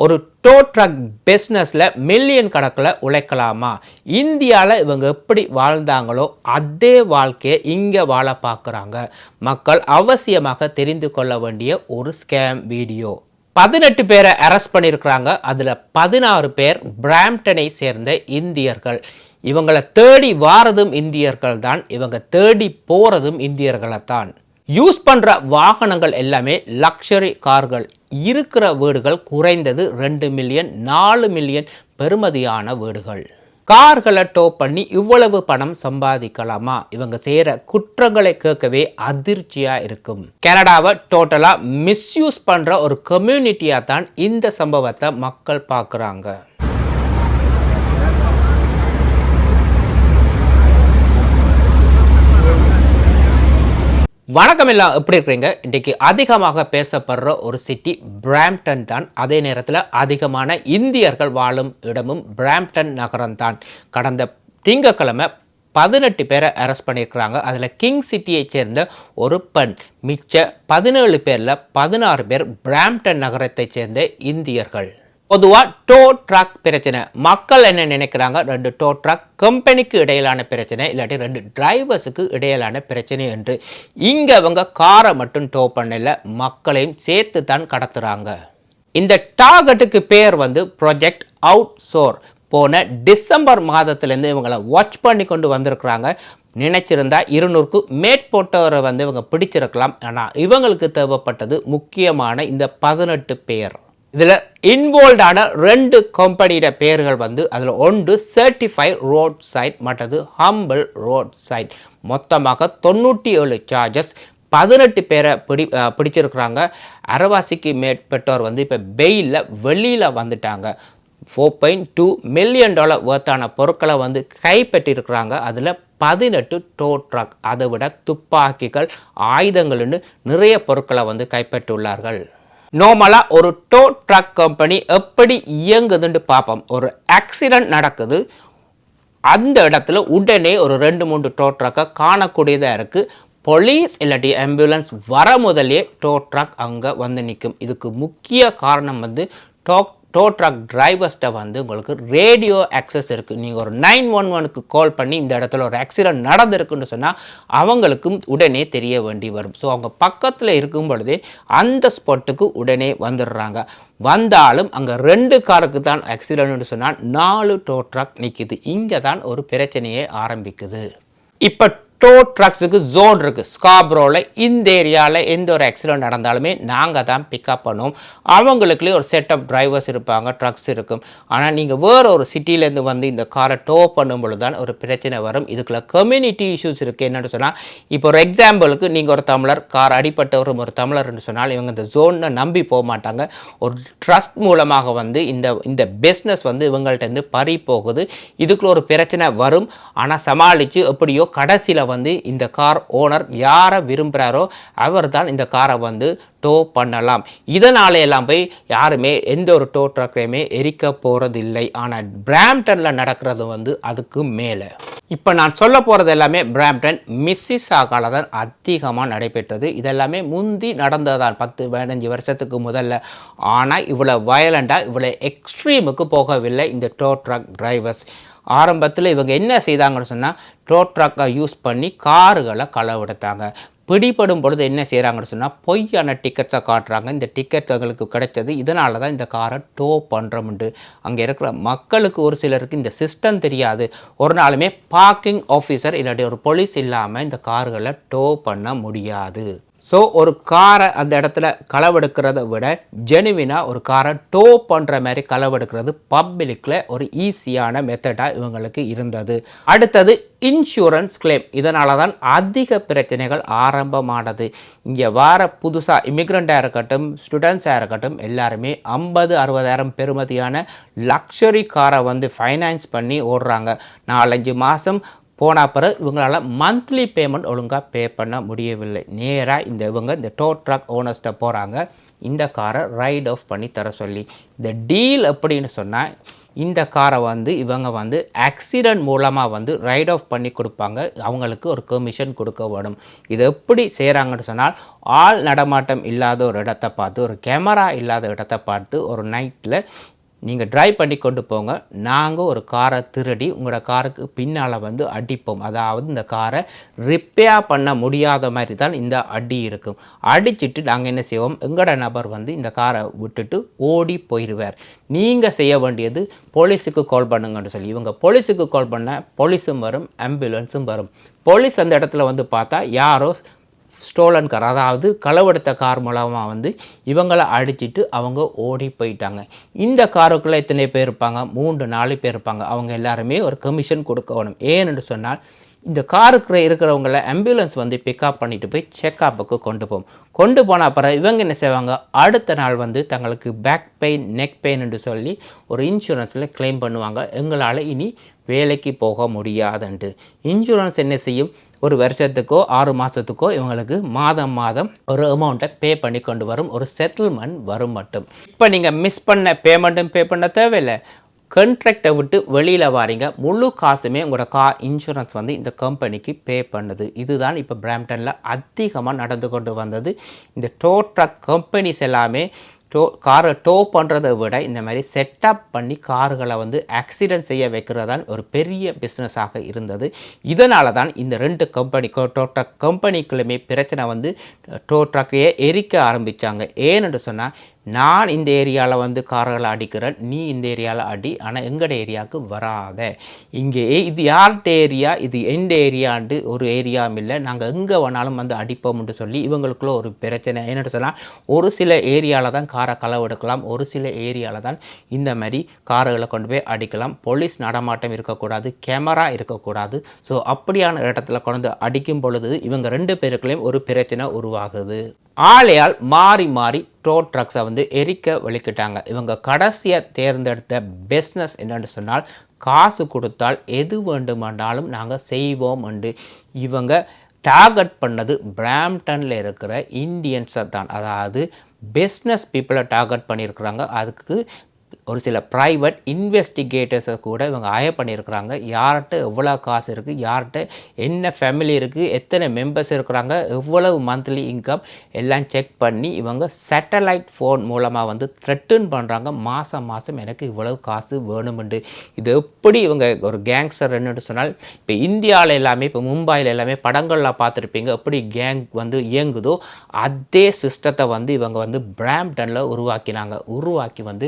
ஒரு to drug பிஸ்னஸில் million கணக்கில் உழைக்கலாமா? இந்தியாவில் இவங்க எப்படி வாழ்ந்தாங்களோ அதே வாழ்க்கையை இங்கே வாழ பார்க்குறாங்க. மக்கள் அவசியமாக தெரிந்து கொள்ள வேண்டிய ஒரு ஸ்கேம் வீடியோ பதினெட்டு பேரை அரெஸ்ட் பண்ணியிருக்கிறாங்க. அதில் பதினாறு பேர் பிராம்டனை சேர்ந்த இந்தியர்கள். இவங்களை தேடி வாரதும் இந்தியர்கள் தான். இவங்க தேடி போகிறதும் இந்தியர்களை தான் யூஸ் பண்ணுற வாகனங்கள் எல்லாமே லக்ஷரி கார்கள் இருக்கிற வீடுகள் குறைந்தது ரெண்டு மில்லியன் நாலு மில்லியன் பெறுமதியான வீடுகள். கார்களை டோ பண்ணி இவ்வளவு பணம் சம்பாதிக்கலாமா? இவங்க செய்கிற குற்றங்களை கேட்கவே அதிர்ச்சியாக இருக்கும். கனடாவை டோட்டலாக மிஸ்யூஸ் பண்ணுற ஒரு கம்யூனிட்டியாக தான் இந்த சம்பவத்தை மக்கள் பார்க்குறாங்க. வணக்கம் எல்லாம் எப்படி இருக்கிறீங்க? இன்றைக்கு அதிகமாக பேசப்படுற ஒரு சிட்டி பிராம்டன் தான். அதே நேரத்தில் அதிகமான இந்தியர்கள் வாழும் இடமும் பிராம்டன் நகரம் தான். கடந்த திங்கக்கிழமை பதினெட்டு பேரை அரெஸ்ட் பண்ணியிருக்கிறாங்க. அதில் கிங் சிட்டியைச் சேர்ந்த ஒரு பெண் மிச்ச பதினேழு பேரில் பதினாறு பேர் பிராம்டன் நகரத்தைச் சேர்ந்த இந்தியர்கள். பொதுவாக டோ ட்ரக் பிரச்சனை. மக்கள் என்ன நினைக்கிறாங்க? ரெண்டு டோ ட்ரக் கம்பெனிக்கு இடையிலான பிரச்சனை இல்லாட்டி ரெண்டு டிரைவர்ஸுக்கு இடையிலான பிரச்சனை என்று. இங்கே அவங்க காரை மட்டும் டோ பண்ணல மக்களையும் சேர்த்து தான் கடத்துகிறாங்க இந்த டார்கெட்டுக்கு பேர் வந்து ப்ரொஜெக்ட் அவுட் சோர் போன டிசம்பர் மாதத்துலேருந்து இவங்களை வாட்ச் பண்ணி கொண்டு வந்திருக்கிறாங்க. நினைச்சிருந்தா இருநூறுக்கு மேற்பட்டவரை வந்து இவங்க பிடிச்சிருக்கலாம். ஆனால் இவங்களுக்கு தேவைப்பட்டது முக்கியமான இந்த பதினெட்டு பேர். இதில் இன்வால்வ்டான ரெண்டு கம்பெனியோட பேர்கள் வந்து அதில் ஒன்று சர்டிஃபை ரோட் சைட் மற்றது ஹம்பிள் ரோட் சைட் மொத்தமாக தொண்ணூற்றி ஏழு சார்ஜஸ் பதினெட்டு பேரை பிடி பிடிச்சிருக்கிறாங்க. அரவாசிக்கு மேற்பட்டோர் வந்து இப்போ பெயிலில் வெளியில் வந்துட்டாங்க. Four point two million dollar ஒர்த்தான பொருட்களை வந்து கைப்பற்றியிருக்கிறாங்க அதில் பதினெட்டு டோ ட்ரக் அதை விட துப்பாக்கிகள் ஆயுதங்கள்னு நிறைய பொருட்களை வந்து கைப்பற்றியுள்ளார்கள். நார்மலாக ஒரு டோ ட்ரக் கம்பெனி எப்படி இயங்குதுன்னு பார்ப்போம். ஒரு ஆக்சிடென்ட் நடக்குது. அந்த இடத்துல உடனே ஒரு ரெண்டு மூன்று டோ ட்ரக்கை காணக்கூடியதாக இருக்குது போலீஸ் இல்லாட்டி ஆம்புலன்ஸ் வர முதலே டோ ட்ரக் அங்கே வந்து நிற்கும் இதுக்கு முக்கிய காரணம் வந்து டோக் டோ ட்ரக் டிரைவர்ஸ்ட்டை வந்து உங்களுக்கு ரேடியோ ஆக்சஸ் இருக்குது நீங்கள் ஒரு நைன் ஒன் ஒனுக்கு கால் பண்ணி இந்த இடத்துல ஒரு ஆக்சிடென்ட் நடந்திருக்குன்னு சொன்னால் அவங்களுக்கும் உடனே தெரிய வேண்டி வரும். ஸோ அவங்க பக்கத்தில் இருக்கும் பொழுதே அந்த ஸ்பாட்டுக்கு உடனே வந்துடுறாங்க. வந்தாலும் அங்கே ரெண்டு காருக்கு தான் ஆக்சிடென்ட்னு சொன்னால் நாலு டோ ட்ரக் நிற்கிது இங்கே தான் ஒரு பிரச்சனையே ஆரம்பிக்குது. இப்போ டோ ட்ரக்ஸுக்கு ஜோன் இருக்குது ஸ்காப்ரோவில் இந்த ஏரியாவில் எந்த ஒரு ஆக்சிடெண்ட் நடந்தாலுமே நாங்கள் தான் பிக்கப் பண்ணுவோம். அவங்களுக்குள்ளே ஒரு செட் ஆஃப் டிரைவர்ஸ் இருப்பாங்க ட்ரக்ஸ் இருக்கும். ஆனால் நீங்கள் வேறு ஒரு சிட்டிலேருந்து வந்து இந்த காரை டோ பண்ணும்பொழுது தான் ஒரு பிரச்சனை வரும். இதுக்குள்ள கம்யூனிட்டி இஷ்யூஸ் இருக்குது என்னென்னு சொன்னால் இப்போ ஒரு எக்ஸாம்பிளுக்கு நீங்கள் ஒரு தமிழர் கார் அடிப்பட்டவரும் ஒரு தமிழர்னு சொன்னால் இவங்க இந்த ஜோனை நம்பி போக மாட்டாங்க. ஒரு ட்ரஸ்ட் மூலமாக வந்து இந்த இந்த பிஸ்னஸ் வந்து இவங்கள்ட்ட இருந்து பறி போகுது. இதுக்குள்ள ஒரு பிரச்சனை வரும். ஆனால் சமாளித்து எப்படியோ கடைசியில் வந்து இந்த கார் ஓனர் யாரை விரும்புகிறாரோ அவர் தான் இந்த காரை வந்து டோ பண்ணலாம். இதனால எல்லாம் போய் யாருமே எந்த ஒரு டோ ட்ரக்கையுமே எரிக்க போகிறதில்லை ஆனால் பிராம்டனில் நடக்கிறது வந்து அதுக்கு மேலே. இப்போ நான் சொல்ல போகிறது எல்லாமே பிராம்டன் மிஸ்ஸிசாகால தான் அதிகமாக நடைபெற்றது. இதெல்லாமே முந்தி நடந்ததான் பத்து பதினஞ்சு வருஷத்துக்கு முதல்ல. ஆனால் இவ்வளோ வயலண்டாக இவ்வளோ எக்ஸ்ட்ரீமுக்கு போகவில்லை இந்த டோ ட்ரக் டிரைவர்ஸ் ஆரம்பத்தில் இவங்க என்ன செய்தாங்கன்னு சொன்னால் டோ ட்ரக்கை யூஸ் பண்ணி காருகளை களவெடுத்தாங்க பிடிபடும் பொழுது என்ன செய்கிறாங்கன்னு சொன்னால் பொய்யான டிக்கெட்டை காட்டுறாங்க. இந்த டிக்கெட் எங்களுக்கு கிடைச்சது இதனால தான் இந்த காரை டோ பண்ணுறோம்ண்டு அங்கே இருக்கிற மக்களுக்கு ஒரு சிலருக்கு இந்த சிஸ்டம் தெரியாது. ஒரு நாளுமே பார்க்கிங் ஆஃபீஸர் இல்லாட்டி ஒரு போலீஸ் இல்லாமல் இந்த கார்களை டோ பண்ண முடியாது. ஸோ ஒரு காரை அந்த இடத்துல களவெடுக்கிறத விட ஜெனுவினாக ஒரு காரை டோ பண்ணுற மாதிரி களவெடுக்கிறது பப்ளிக்கில் ஒரு ஈஸியான மெத்தடாக இவங்களுக்கு இருந்தது. அடுத்தது இன்சூரன்ஸ் கிளைம் இதனால தான் அதிக பிரச்சனைகள் ஆரம்பமானது. இங்கே வார புதுசாக இமிக்ரெண்ட்டாக இருக்கட்டும் ஸ்டூடெண்ட்ஸாக இருக்கட்டும் எல்லாருமே ஐம்பது அறுபதாயிரம் பெறுமதியான லக்ஸரி காரை வந்து ஃபைனான்ஸ் பண்ணி ஓடுறாங்க. நாலஞ்சு மாதம் போன பிறகு இவங்களால் மந்த்லி பேமெண்ட் ஒழுங்காக பே பண்ண முடியவில்லை. நேராக இந்த இவங்க இந்த டோ ட்ரக் ஓனர்ஸ்ட்ட போகிறாங்க இந்த காரை ரைட் ஆஃப் பண்ணி தர சொல்லி. இந்த டீல் எப்படின்னு சொன்னால் இந்த காரை வந்து இவங்க வந்து ஆக்சிடென்ட் மூலமாக வந்து ரைட் ஆஃப் பண்ணி கொடுப்பாங்க. அவங்களுக்கு ஒரு கமிஷன் கொடுக்க வேணும் இது எப்படி செய்கிறாங்கன்னு சொன்னால் ஆள் நடமாட்டம் இல்லாத ஒரு இடத்த பார்த்து ஒரு கேமரா இல்லாத இடத்த பார்த்து ஒரு நைட்டில் நீங்கள் ட்ரைவ் பண்ணி கொண்டு போங்க. நாங்கள் ஒரு காரை திருடி உங்களோட காருக்கு பின்னால் வந்து அடிப்போம். அதாவது இந்த காரை ரிப்பேர் பண்ண முடியாத மாதிரி தான் இந்த அடி இருக்கும். அடிச்சிட்டு நாங்கள் என்ன செய்வோம்? எங்களோட நபர் வந்து இந்த காரை விட்டுட்டு ஓடி போயிடுவார் நீங்கள் செய்ய வேண்டியது போலீஸுக்கு கால் பண்ணுங்கன்னு சொல்லி. இவங்க போலீஸுக்கு கால் பண்ண போலீஸும் வரும் ஆம்புலன்ஸும் வரும். போலீஸ் அந்த இடத்துல வந்து பார்த்தா யாரோ ஸ்டோலன் கார் அதாவது களவெடுத்த கார் மூலமாக வந்து இவங்களை அடிச்சிட்டு அவங்க ஓடி போயிட்டாங்க. இந்த காருக்குள்ளே எத்தனை பேர் இருப்பாங்க? மூன்று நாலு பேர் இருப்பாங்க. அவங்க எல்லாருமே ஒரு கமிஷன் கொடுக்கணும். ஏன்னு சொன்னால் இந்த காருக்குள்ள இருக்கிறவங்கள ஆம்புலன்ஸ் வந்து பிக்கப் பண்ணிட்டு போய் செக்கப்புக்கு கொண்டு போகும். கொண்டு போன அப்புறம் இவங்க என்ன செய்வாங்க? அடுத்த நாள் வந்து தங்களுக்கு பேக் பெயின் நெக் பெயின் என்று சொல்லி ஒரு இன்சூரன்ஸில் க்ளைம் பண்ணுவாங்க. எங்களால் இனி வேலைக்கு போக முடியாதுன்ட்டு இன்சூரன்ஸ் என்ன செய்யும்? ஒரு வருஷத்துக்கோ ஆறு மாதத்துக்கோ இவங்களுக்கு மாதம் மாதம் ஒரு அமௌண்ட்டை பே பண்ணி கொண்டு வரும். ஒரு செட்டில்மெண்ட் வரும் மட்டும். இப்போ நீங்கள் மிஸ் பண்ண பேமெண்ட்டும் பே பண்ண தேவையில்லை. கண்ட்ராக்டை விட்டு வெளியில் வாரீங்க. முழு காசுமே உங்களோட கா இன்சூரன்ஸ் வந்து இந்த கம்பெனிக்கு பே பண்ணுது. இதுதான் இப்போ பிராம்டனில் அதிகமாக நடந்து கொண்டு வந்தது. இந்த டோட்ரக் கம்பெனிஸ் எல்லாமே டோ காரை டோ பண்ணுறதை விட இந்த மாதிரி செட்டப் பண்ணி கார்களை வந்து ஆக்சிடென்ட் செய்ய வைக்கிறதான் ஒரு பெரிய பிஸ்னஸாக இருந்தது. இதனால தான் இந்த ரெண்டு கம்பெனி டோ ட்ரக் கம்பெனிக்குள்ளுமே பிரச்சனை வந்து டோ ட்ரக்கையே எரிக்க ஆரம்பித்தாங்க ஏன்னு சொன்னால் நான் இந்த ஏரியாவில் வந்து கார்களை அடிக்கிறேன் நீ இந்த ஏரியாவில் அடி ஆனால் எங்கட ஏரியாவுக்கு வராத. இங்கே இது யார்கிட்ட ஏரியா? இது எந்த ஏரியாண்டு? ஒரு ஏரியாவும் இல்லை. நாங்கள் எங்கே வேணாலும் வந்து அடிப்போம்னு சொல்லி இவங்களுக்குள்ள ஒரு பிரச்சனை. என்னென்னு சொன்னால் ஒரு சில ஏரியாவில் தான் காரை களவெடுக்கலாம் ஒரு சில ஏரியாவில் தான் இந்த மாதிரி கார்களை கொண்டு போய் அடிக்கலாம். போலீஸ் நடமாட்டம் இருக்கக்கூடாது கேமரா இருக்கக்கூடாது. ஸோ அப்படியான இடத்துல கொண்டு அடிக்கும் பொழுது இவங்க ரெண்டு பேருக்குள்ளேயும் ஒரு பிரச்சனை உருவாகுது. ஆலையால் மாறி மாறி டோ ட்ரக்ஸை வந்து எரிக்க வலிக்கிட்டாங்க. இவங்க கடைசியாக தேர்ந்தெடுத்த பிஸ்னஸ் என்னென்னு சொன்னால் காசு கொடுத்தால் எது வேண்டுமானாலும் நாங்கள் செய்வோம் என்று இவங்க டார்கெட் பண்ணது பிராம்டனில் இருக்கிற இந்தியன்ஸை தான். அதாவது பிஸ்னஸ் பீப்புளை டார்கெட் பண்ணியிருக்கிறாங்க. அதுக்கு ஒரு சில ப்ரைவேட் இன்வெஸ்டிகேட்டர்ஸை கூட இவங்க ஹயர் பண்ணியிருக்கிறாங்க. யார்கிட்ட எவ்வளோ காசு இருக்குது யார்கிட்ட என்ன ஃபேமிலி இருக்குது எத்தனை மெம்பர்ஸ் இருக்கிறாங்க? எவ்வளவு மந்த்லி இன்கம் எல்லாம் செக் பண்ணி இவங்க சேட்டலைட் ஃபோன் மூலமாக வந்து த்ரெட்டன் பண்ணுறாங்க மாதம் மாதம் எனக்கு இவ்வளவு காசு வேணுமெண்டு. இது எப்படி இவங்க ஒரு கேங்ஸ்டர் என்னென்னு சொன்னால் இப்போ இந்தியாவில் எல்லாமே இப்போ மும்பையில் எல்லாமே படங்களில் பார்த்துருப்பீங்க. எப்படி கேங் வந்து இயங்குதோ அதே சிஸ்டத்தை வந்து இவங்க வந்து பிராம்டனில் உருவாக்கினாங்க. உருவாக்கி வந்து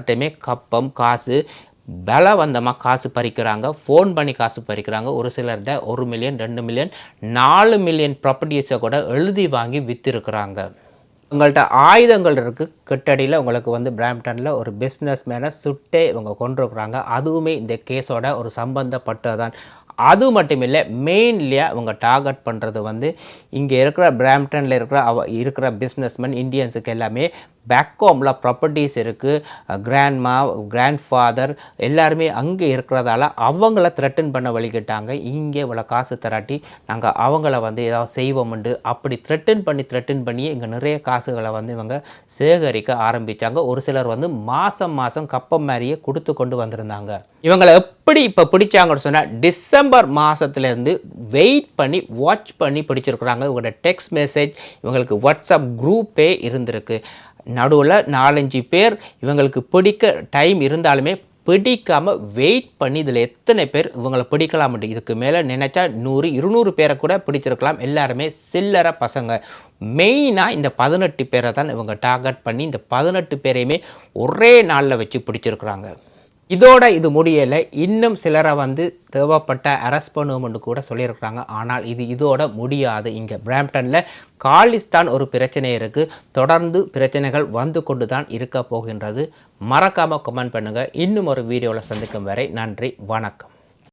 யார்கிட்டையுமே கப்பம் காசு பலவந்தமாக காசு பறிக்கிறாங்க. ஃபோன் பண்ணி காசு பறிக்கிறாங்க. ஒரு சிலர்கிட்ட ஒரு மில்லியன் ரெண்டு மில்லியன் நாலு மில்லியன் ப்ராப்பர்ட்டிஸை கூட எழுதி வாங்கி விற்றுருக்குறாங்க உங்கள்கிட்ட ஆயுதங்கள் இருக்குது கிட்டடியில் உங்களுக்கு வந்து பிராம்டனில் ஒரு பிஸ்னஸ் மேனை சுட்டே இவங்க கொண்டிருக்கிறாங்க அதுவுமே இந்த கேஸோட ஒரு சம்பந்தப்பட்டதான் அது மட்டும் இல்லை மெயின்லியாக அவங்க டார்கெட் பண்ணுறது வந்து இங்கே இருக்கிற பிராம்டனில் இருக்கிற அவ இருக்கிற பிஸ்னஸ்மேன் இந்தியன்ஸுக்கு எல்லாமே பேக்ஹோமில் ப்ராப்பர்ட்டிஸ் இருக்குது கிராண்ட்மா கிராண்ட் ஃபாதர் எல்லாருமே அங்கே இருக்கிறதால அவங்கள த்ரெட்டன் பண்ண வழிகிட்டாங்க. இங்கே இவ்வளோ காசு தராட்டி நாங்கள் அவங்கள வந்து ஏதாவது செய்வோம்ண்டு அப்படி த்ரெட்டன் பண்ணி த்ரெட்டன் பண்ணி இங்கே நிறைய காசுகளை வந்து இவங்க சேகரிக்க ஆரம்பித்தாங்க ஒரு சிலர் வந்து மாதம் மாதம் கப்பம் மாதிரியே கொடுத்து கொண்டு வந்திருந்தாங்க. இவங்களை எப்படி இப்போ பிடிச்சாங்கன்னு சொன்னால் டிசம்பர் மாதத்துலேருந்து வெயிட் பண்ணி வாட்ச் பண்ணி பிடிச்சிருக்கிறாங்க. இவங்களோட டெக்ஸ்ட் மெசேஜ் இவங்களுக்கு வாட்ஸ்அப் குரூப்பே இருந்திருக்கு. நடுவில் நாலஞ்சு பேர் இவங்களுக்கு பிடிக்க டைம் இருந்தாலுமே பிடிக்காமல் வெயிட் பண்ணி இதில் எத்தனை பேர் இவங்களை பிடிக்கலாம் இதுக்கு மேலே நினச்சா நூறு இருநூறு பேரை கூட பிடிச்சிருக்கலாம். எல்லாருமே சில்லற பசங்க. மெயினாக இந்த பதினெட்டு பேரை தான் இவங்க டார்கெட் பண்ணி இந்த பதினெட்டு பேரையுமே ஒரே நாளில் வச்சு பிடிச்சிருக்கிறாங்க. இதோட இது முடியலை. இன்னும் சிலரை வந்து தேவைப்பட்ட அரெஸ்ட் பண்ணுவோம்னு கூட சொல்லியிருக்கிறாங்க. ஆனால் இது இதோட முடியாது. இங்கே பிராம்டனில் காலிஸ்தான் ஒரு பிரச்சனை இருக்குது தொடர்ந்து பிரச்சனைகள் வந்து கொண்டு தான் இருக்க போகின்றது. மறக்காமல் கமெண்ட் பண்ணுங்கள் இன்னும் ஒரு வீடியோவில் சந்திக்கும் வரை நன்றி. வணக்கம்.